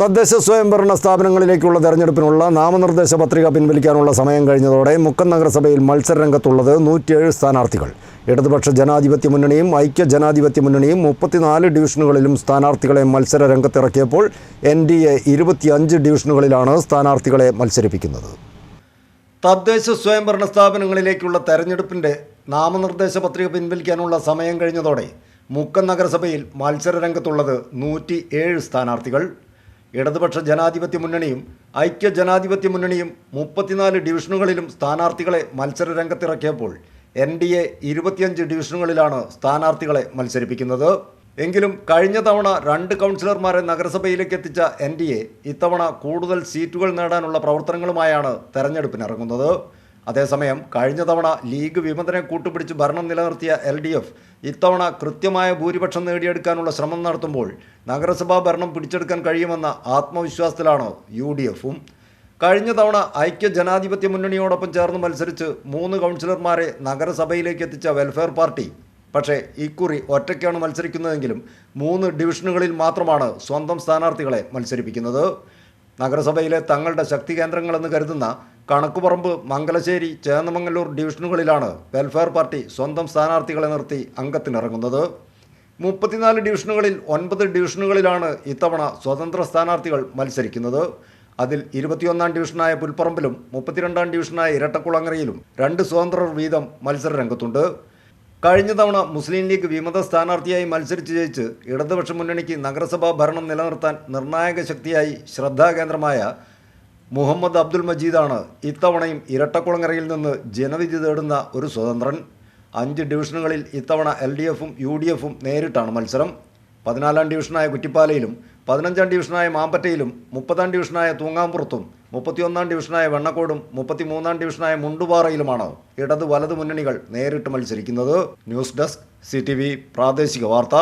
തദ്ദേശ സ്വയംഭരണ സ്ഥാപനങ്ങളിലേക്കുള്ള തെരഞ്ഞെടുപ്പിനുള്ള നാമനിർദ്ദേശ പത്രിക പിൻവലിക്കാനുള്ള സമയം കഴിഞ്ഞതോടെ മുക്കം നഗരസഭയിൽ മത്സരരംഗത്തുള്ളത് നൂറ്റിയേഴ് സ്ഥാനാർത്ഥികൾ. ഇടതുപക്ഷ ജനാധിപത്യ മുന്നണിയും ഐക്യ ജനാധിപത്യ മുന്നണിയും മുപ്പത്തിനാല് ഡിവിഷനുകളിലും സ്ഥാനാർത്ഥികളെ മത്സര രംഗത്തിറക്കിയപ്പോൾ എൻ ഡി എ ഇരുപത്തിയഞ്ച് ഡിവിഷനുകളിലാണ് സ്ഥാനാർത്ഥികളെ മത്സരിപ്പിക്കുന്നത്. തദ്ദേശ സ്വയംഭരണ സ്ഥാപനങ്ങളിലേക്കുള്ള തെരഞ്ഞെടുപ്പിന്റെ നാമനിർദ്ദേശ പത്രിക പിൻവലിക്കാനുള്ള സമയം കഴിഞ്ഞതോടെ മുക്കം നഗരസഭയിൽ മത്സരരംഗത്തുള്ളത് നൂറ്റി ഏഴ് സ്ഥാനാർത്ഥികൾ. ഇടതുപക്ഷ ജനാധിപത്യ മുന്നണിയും ഐക്യ ജനാധിപത്യ മുന്നണിയും മുപ്പത്തിനാല് ഡിവിഷനുകളിലും സ്ഥാനാർത്ഥികളെ മത്സര രംഗത്തിറക്കിയപ്പോൾ എൻ ഡി എ ഇരുപത്തിയഞ്ച് ഡിവിഷനുകളിലാണ് സ്ഥാനാർത്ഥികളെ മത്സരിപ്പിക്കുന്നത്. എങ്കിലും കഴിഞ്ഞ തവണ രണ്ട് കൗൺസിലർമാരെ നഗരസഭയിലേക്ക് എത്തിച്ച എൻ ഡി എ ഇത്തവണ കൂടുതൽ സീറ്റുകൾ നേടാനുള്ള പ്രവർത്തനങ്ങളുമായാണ് തെരഞ്ഞെടുപ്പിനിറങ്ങുന്നത്. അതേസമയം കഴിഞ്ഞ തവണ ലീഗ് വിമതനെ കൂട്ടുപിടിച്ച് ഭരണം നിലനിർത്തിയ എൽ ഡി എഫ് ഇത്തവണ കൃത്യമായ ഭൂരിപക്ഷം നേടിയെടുക്കാനുള്ള ശ്രമം നടത്തുമ്പോൾ നഗരസഭാ ഭരണം പിടിച്ചെടുക്കാൻ കഴിയുമെന്ന ആത്മവിശ്വാസത്തിലാണ് യു ഡി എഫും. കഴിഞ്ഞ തവണ ഐക്യ ജനാധിപത്യ മുന്നണിയോടൊപ്പം ചേർന്ന് മത്സരിച്ച് മൂന്ന് കൗൺസിലർമാരെ നഗരസഭയിലേക്ക് എത്തിച്ച വെൽഫെയർ പാർട്ടി. പക്ഷേ ഇക്കുറി ഒറ്റയ്ക്കാണ് മത്സരിക്കുന്നതെങ്കിലും മൂന്ന് ഡിവിഷനുകളിൽ മാത്രമാണ് സ്വന്തം സ്ഥാനാർത്ഥികളെ മത്സരിപ്പിക്കുന്നത്. നഗരസഭയിലെ തങ്ങളുടെ ശക്തി കേന്ദ്രങ്ങളെന്ന് കരുതുന്ന കണക്കുപറമ്പ് മംഗലശ്ശേരി ചേന്നമംഗല്ലൂർ ഡിവിഷനുകളിലാണ് വെൽഫെയർ പാർട്ടി സ്വന്തം സ്ഥാനാർത്ഥികളെ നിർത്തി അംഗത്തിനിറങ്ങുന്നത്. മുപ്പത്തിനാല് ഡിവിഷനുകളിൽ ഒൻപത് ഡിവിഷനുകളിലാണ് ഇത്തവണ സ്വതന്ത്ര സ്ഥാനാർത്ഥികൾ മത്സരിക്കുന്നത്. അതിൽ ഇരുപത്തിയൊന്നാം ഡിവിഷനായ പുൽപ്പറമ്പിലും മുപ്പത്തിരണ്ടാം ഡിവിഷനായ ഇരട്ടക്കുളങ്ങരയിലും രണ്ട് സ്വതന്ത്രർ വീതം മത്സര രംഗത്തുണ്ട് കഴിഞ്ഞ തവണ മുസ്ലിം ലീഗ് വിമത സ്ഥാനാർത്ഥിയായി മത്സരിച്ച് ജയിച്ച് ഇടതുപക്ഷ മുന്നണിക്ക് നഗരസഭാ ഭരണം നിലനിർത്താൻ നിർണായക ശക്തിയായി ശ്രദ്ധാകേന്ദ്രമായ മുഹമ്മദ് അബ്ദുൽ മജീദാണ് ഇത്തവണയും ഇരട്ടക്കുളങ്ങരയിൽ നിന്ന് ജനവിധി തേടുന്ന ഒരു സ്വതന്ത്രൻ. അഞ്ച് ഡിവിഷനുകളിൽ ഇത്തവണ എൽ ഡി എഫും യു ഡി എഫും നേരിട്ടാണ് മത്സരം. പതിനാലാം ഡിവിഷനായ കുറ്റിപ്പാലയിലും പതിനഞ്ചാം ഡിവിഷനായ മാമ്പറ്റയിലും മുപ്പതാം ഡിവിഷനായ തൂങ്ങാമ്പുറത്തും മുപ്പത്തിയൊന്നാം ഡിവിഷനായ വെണ്ണക്കോടും മുപ്പത്തിമൂന്നാം ഡിവിഷനായ മുണ്ടുപാറയിലുമാണ് ഇടത് വലത് മുന്നണികൾ നേരിട്ട് മത്സരിക്കുന്നത്. ന്യൂസ് ഡെസ്ക് സി പ്രാദേശിക വാർത്ത.